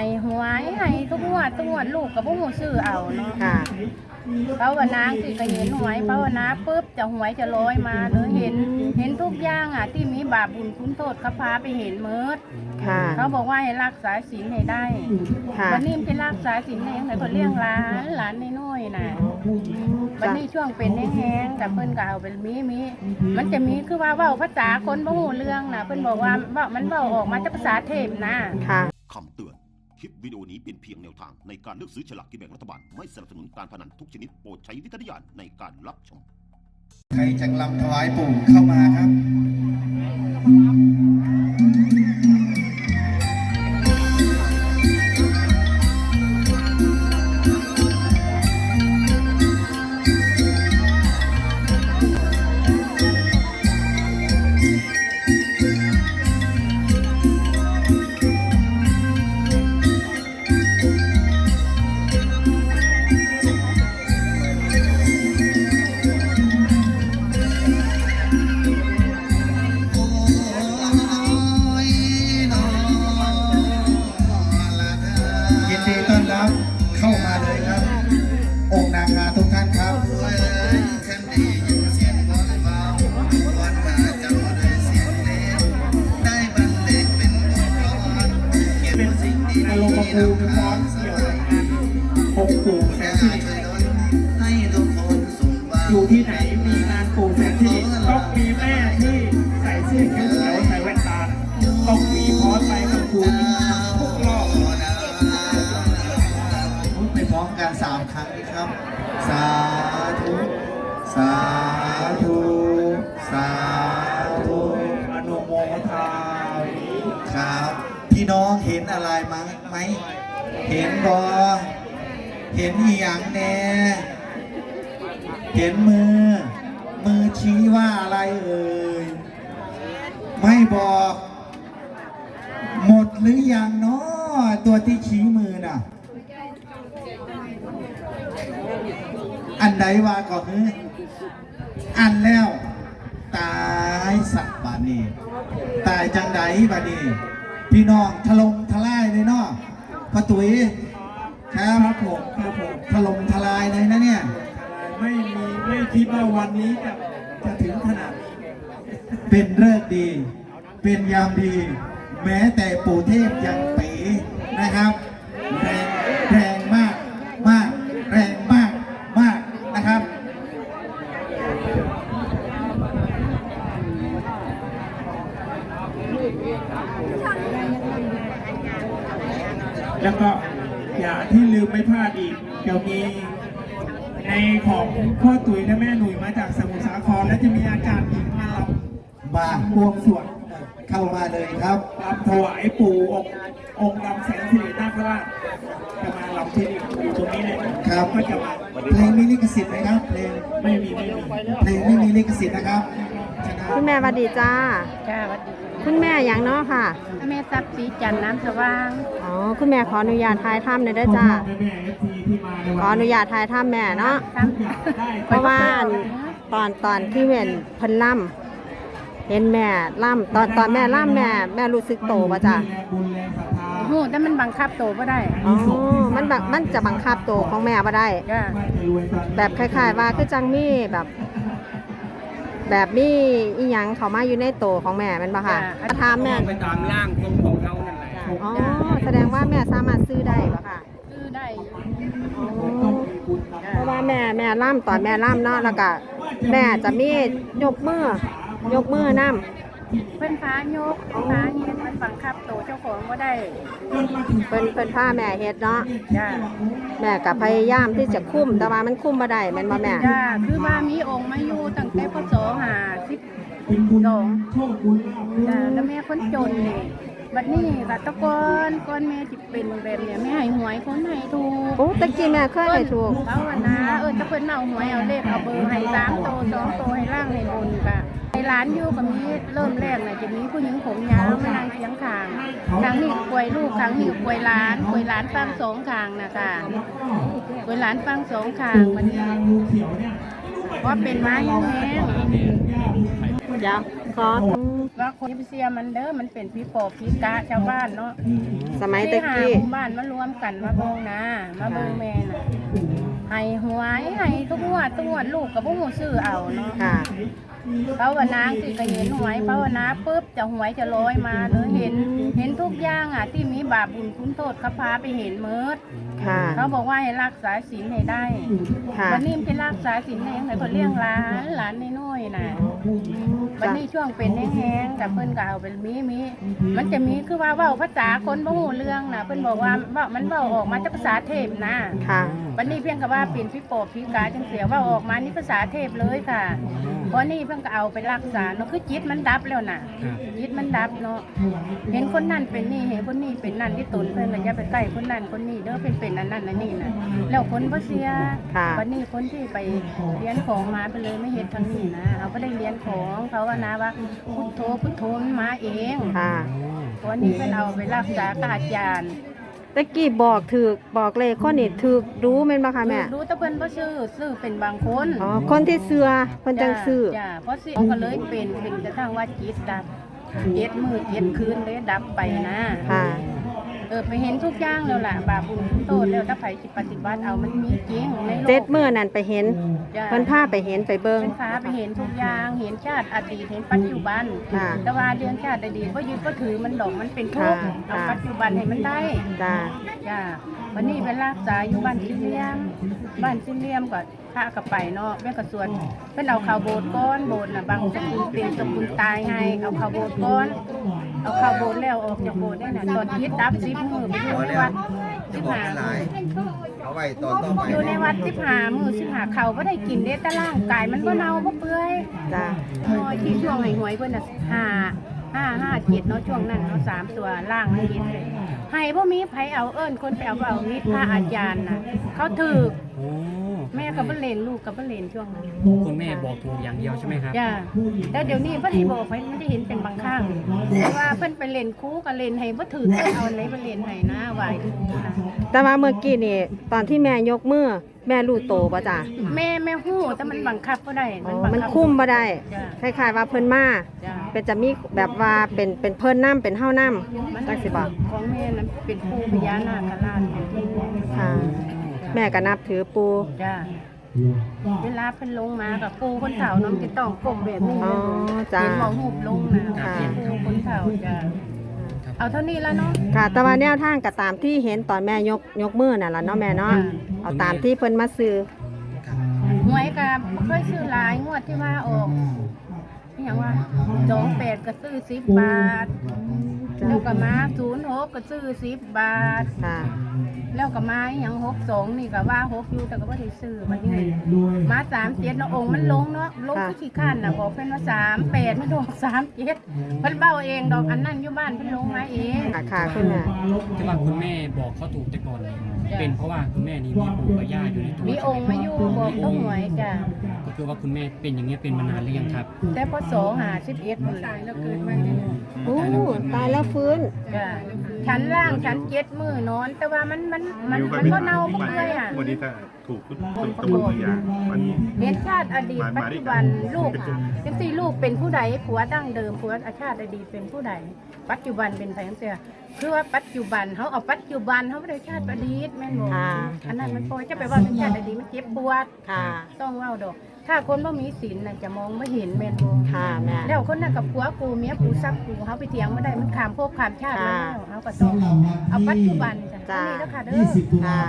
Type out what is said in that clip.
ให้หวยให้ทุกงวดทุกงวดลูกกับพวกหูซื้อเอาเนาะค่ะภาวนาสิก็เห็นหวยภาวนาปุ๊บจะหวยจะลอยมาเลยเห็น เห็นทุกอย่างอะ ที่มีบาปบุญคุณโทษเขาพาไปเห็นเมิดค่ะ เขาบอกว่าให้รักษาศีลให้ได้ค่ะ วันนี้มันไปรักษาศีลให้ยังไงก็เลี้ยงหลานหลานน้อยๆน่ะวันนี้ช่วงเป็นแห้งๆแต่เพิ่นก็เอาเป็นมีมีมันจะมีคือว่าเว้าภาษาคนบ่ฮู้เรื่องน่ะ เพิ่นบอกว่าเว้ามันเว้าออกมาจากภาษาเทพนะ ค่ะ คำเตือน คลิปวิดีโอนี้เป็นเพียงแนวทางในการเลือกซื้อฉลากกินแบ่งรัฐบาล ไม่สนับสนุนการพนันทุกชนิดโปรดใช้วิจารณญาณในการรับชม ใครจะลำถวายปู่เข้ามาครับ อารมณ์ภูมิพร้อมเกี่ยวกับงานองค์ปู่แสนสิริอยู่ที่ไหนมีงานปู่แสนสิริต้องมีแม่ที่ใส่เสื้อเขียวๆใส่แว่นตาต้องมีพร้อมไปกับครูทุกรอบพูดไปพร้อมกันสามครั้งนะครับ สาธุ สาธุ สาธุ พี่น้องเห็นอะไรมั้งไหม เห็นบอเห็นอีหยังแน่เห็นมือ มือชี้ว่าอะไรเอ่ย ไม่บอก หมดหรือยังเนาะตัวที่ชี้มือน่ะ อันใดว่าก่อนนี้อันแล้ว ตายสักบานีตายจังใดบานี พี่น้องถล่มทลายเลยเนาะพ่อตุ๋ยครับผมครับผมถล่มทลายเลยนะเนี่ย ไม่มีไม่คิดว่าวันนี้จะจะถึงขนาดนี้เป็นเลิกษ์ดี เป็นยามดี แม้แต่ปู่เทพยังเป๋นะครับ แรงแรงมากมาก แรงมากมากนะครับ แล้วก็อย่าที่ลืมไม่พลาดอีก เดี๋ยวมีในของพ่อตุ๋ยและแม่หนุ่ยมาจากสมุทรสาคร และจะมีอาจารย์หญิงมาลมาำบวงสรวงเข้ามาเลยครับลำถวายปู่องค์องค์ดำแสนสิรินาคราชจะมาลำที่นี่อยู่ตรงนี้เลยครับก็จะมาเพลงมีลิขสิทธิ์ไหมครับเพลงไม่มีไม่มีเพลงไม่มีลิขสิทธิ์นะครับฉะนั้น คุณแม่สวัสดีจ้า จ้าสวัสดีคุณแม่อย่างเนาะค่ะ แม่ทรัพย์สีจันทร์น้ำสว่าง อ๋อ คุณแม่ขออนุญาตทายถ้ำหน่อยได้อจ้าพ่อแม่แม่เอฟซีที่มาในขวัอนอนุญาตทายถ้ำแม่เนาะทั้งได้เพราะว่าตอนตอนที่เห็นเพิ่นล่ำเห็นแม่ล่ำตอนตอนแม่ล่ำแม่ แม่รู้สึกโตป่ะจ้ะบุญแรงศรัทธาโอ้โหแต่มันบังคับโตก็ได้อ๋อ มันแบบมันจะบังคับโตของแม่บ่ได้ จ้าว่าจะรวยตอนนี้แบบคล้ายๆว่าคือจังมีแบบ แบบมีอีหยังเข้ามาอยู่ในโตของแม่แมันบ่ค่ะถามแม่ไปตามร่างทรงของเขานั่นแหละอ๋อแสดงว่าแม่สามารถซื้อได้ป่ะค่ะซื้อได้ต้องมีบุญนำเพราะว่าแม่แม่ล่ำตอนแม่ล่ำเนาะแล้วก็แม่จะมียกมือยกมือน้ เพิ่นพายกเพิ่นพาเฮ็ดมันบังคับโตเจ้าของก็ได้ำเพิ่นเพิ่นพาแม่เฮ็ดเนาะจ้าแม่ก็พยายามที่จะคุ้มแต่ว่ามันคุ้มบ่ได้แม่นบ่แม่จ้าคือว่ามีองค์มาอยู่ตั้งแต่พศห้าสิบเป็นบุญสองโชคบุญลาภบุญจ้าแล้วแม่คนจนนี่ บัดนี้ก็ตะกอนก่อนแม่สิเป็นแบบเนี้ยแม่ให้หวยคนให้ถูกโอ้ตะกี้แม่เคยให้ถูกภาวนาเออจะเพิ่นเอาหวยเอาเลขเอาเบอร์ให้สามโตสองโตให้ล่างให้บนก็ให้ร้านอยู่ก็มีเริ่มแรกน่ะจะมีผู้หญิงผมยาวมานั่งเคียงข้างครั้งนี้ป่วยลูกครั้งนี้ป่วยหลานป่วยหลานฟังสองข้างน่ะค่ะป่วยหลานฟังสองข้างบัดนี้ยางูเขียวเนี่ยเพราะเป็นไม้แห้งเดี๋ยวขอๆ ว่าคนที่ไปเสียมันเด้อมันเป็นผีปอบผีกะชาวบ้านเนาะสมัยตะที่หากี้หมู่บ้านมารวมกันมาเบิ่งนะ มาเบิ่งแม่น่ะให้หวยให้ทุกงวดทุกงวดลูกกับพวกหมูซื้อเอาเนาะ ค่ะภาวนาสิก็เห็นหวยภาวนาปุ๊บจะหวยจะลอยมาเลยเห็น เห็นทุกอย่างอะ ที่มีบาปบุญคุณโทษเขาพาไปเห็นเมิดค่ะ เขาบอกว่าให้รักษาศีลให้ได้ค่ะ วันนี้มันไปรักษาศีลให้ยังไงก็เลี้ยงหลานหลานน้อยๆน่ะวันนี้ช่วงเป็นแห้งๆแต่เพิ่นก็เอาเป็นมีมีมันจะมีคือว่าเว้าภาษาคนบ่ฮู้เรื่องน่ะ เพิ่นบอกว่าเว้ามันเว้าออกมาจากภาษาเทพนะ ค่ะ วันนี้เพียงกับว่าเป็นพี่โปอบพี่กาจังเสียว่าออกมานี่ภาษาเทพเลยค่ะเพราะนี่เพิ่งก็เอาไปรักษาเนาะคือจิตมันดับแล้วน่ะจิตมันดับเนาะเห็นคนนั่นเป็นนี่เห็นคนนี้เป็นนั่นที่ตนเพิ่นเลยอย่าไปใกล้คนนั่นคนนี้เด้อเป็นเป็นอันนั้นอันนี้น่ะแล้วคนบ่เสียค่ะ วันนี้คนที่ไปเรียนของมาไปเลยไม่เห็นทางนี้นะเอาก็ได้เรียนของเขาว่านะว่าพุทโธพุทโธมันมาเอง ค่ะ วันนี้เพิ่นเอาไปรักษากับอาจารย์ ตะกี้บอกถือบอกเลขข้อนี้ถือรู้แม่นบ่คะแม่ดูแต่เพิ่นบ่ซื้อซื้อเป็นบางคนอ๋อ คนที่เสือเพิ่นจังซื้อ จ้าเพราะสิก็เลยเป็นเป็นกระทั่งว่าจิตดับเจ็ดมือเจ็ดคืนเลยดับไปนะ ค่ะ เออไปเห็นทุกอย่างแล้วล่ะบาปบุญคุณโทษแล้วถ้าไผสิปฏิบัติเอามันมีจริงในโลกเจ็ดมื้อนั่นไปเห็นจ้ะ เพิ่นพาไปเห็นไปเบิ่ง เป็นฟ้าไปเห็นทุกอย่างเห็นชาติอดีตเห็นปัจจุบันค่ะแต่ว่าเรื่องชาติอดีตก็ยึดก็ถือมันดอกมันเป็นทุกข์ค่ะเอาค่ะ ปัจจุบันให้มันได้ จ้า จ้าวันนี้เป็นรักษาอยู่บ้านซิเลียม บ้านซิเลียมก็พระกับไปเนาะแม่ก็สวดเพิ่นเอาข่าวโบสถ์ก้อนโบสถ์น่ะบางสกุลเป็นสกุลตายให้เอาข่าวโบสถ์ก้อน เอาข่าวโบสถ์แล้วออกจากโบสถ์ได้น่ะตอนคิดดับสิบมือไปอยู่ในวัดสิบหาเอาไว้ตอนต่อไปอยู่ในวัดสิบหามือสิบหาเขาก็ได้กินได้แต่ร่างกายมันก็เน่าบ่เปื่อยจ้าน้อยที่ช่วงให้หวยเพิ่นน่ะห้าห้าห้าเจ็ดเนาะช่วงนั้นเนาะสามตัวล่างมันกินเลยให้บ่มีไผเอาเอิ้นคนไปเอาบ่เอามีพระอาจารย์น่ะเขาถูกโอ้ แม่กับเพิ่นเล่นลูกกับเพิ่นเล่นช่วงนั้นคุณแม่บอกถูกอย่างเดียวใช่ไหมครับ จ้าแต่เดี๋ยวนี้เพิ่นให้บอกไว้ไม่ได้เห็นเป็นบางครั้งเพราะว่าเพิ่นไปเล่นคู่กับเล่นให้บ่ถือเพิ่นเอาอะไรไปเล่นให้นะไหวคู่นะแต่ว่าเมื่อกี้นี่ตอนที่แม่ยกมือแม่รู้โตบ่จ้าแม่แม่ฮู้แต่มันบังคับบ่ได้อ๋อบังมันคับคุ้มบ่ได้จ้ะคล้ายๆว่าเพิ่นมาจ้าเป็นจะมีแบบว่าเป็นเป็นเพิ่นน้ำเป็นเฮาน้ำจังสิบ่ของแม่นั้นเป็นปู่พญานาคราชค่ะ แม่ก็นับถือปูจ้าเวลาเพิ่นลงมากับปู่คนเฒ่าเนาะมันจะต้องก้มแบบนี้อ๋อจ้า เห็นหมอหูบลงนะค่ะเป็นปู่คนเฒ่าจ้าเอาเท่านี้แล้วเนาะ ค่ะแต่ว่าแนวทางก็ตามที่เห็นตอนแม่ยกยกมือนั่นล่ะเนาะแม่เนาะค่ะเอาตามที่เพิ่นมาซื้อ หวยกับเคยซื้อหลายงวดที่ว่าออกอหย่างว่าสองแปดก็ซื้อสิบบาท แล้วก็มาศูนย์หกก็ซื้อสิบบาท ค่ะ แล้วก็มาอหย่างหกสองนี่ก็ว่าหกอยู่แต่ก็ไม่ได้ซื้อมันนี่มาสามเจ็ดเนาะองค์มันลงเนาะลงค่ะ ที่ขี้ข้านน่ะบอกเพิ่นว่าสามแปดมันออกสามเจ็ดเพิ่นเบ้าเองดอกอันนั้นอยู่บ้านเพิ่นลงมาเอง ค่ะค่ะคุณแม่ที่ว่าคุณแม่บอกเขาถูกแต่ก่อนเนี่ยจ้ะเป็นเพราะว่าคุณแม่นี่มีปู่กับย่าอยู่ในตัวมีองค์มาอยู่บอกต้องหวยจ้ะก็คือว่าคุณแม่เป็นอย่างเงี้ยเป็นมานานหรือยังครับแต่พอสอหาสิบเอ็ดมันตายแล้วเกิดมาเนี่ยโอ้ตายแล้วฟื้น จ้ะชั้นล่างชั้นเจ็ดมือนอน แต่ว่ามันมันมันมันก็เน่าบ่เปื่อยอะวันนี้ถ้าถูกต้นตะบุตัวอย่างมันเห็นชาติอดีตปัจจุบันลูกจังสี่ลูกเป็นผู้ใดผัวดั้งเดิมผัวอาชาติอดีตเป็นผู้ใดปัจจุบันเป็นไผจังซี่คือว่าปัจจุบันเขาเอาปัจจุบันเขาไม่ได้ชาติอดีตแม่นบ่ค่ะ อันนั้นมันพอจะไปว่าเป็นชาติอดีตมันเจ็บปวดค่ะ ต้องเว้าดอก ถ้าคนบ่มีศีลน่ะจะมองไม่เห็นแม่นบ่ค่ะแม่แล้วคนนั้นกับผัวกูเมียกูซักกูเขาไปเถียงไม่ได้มันขามภพขามชาติแล้วค่ะเขาก็ต้องเอาปัจจุบันจ้ะจ้านี่แล้วค่ะเด้อค่ะ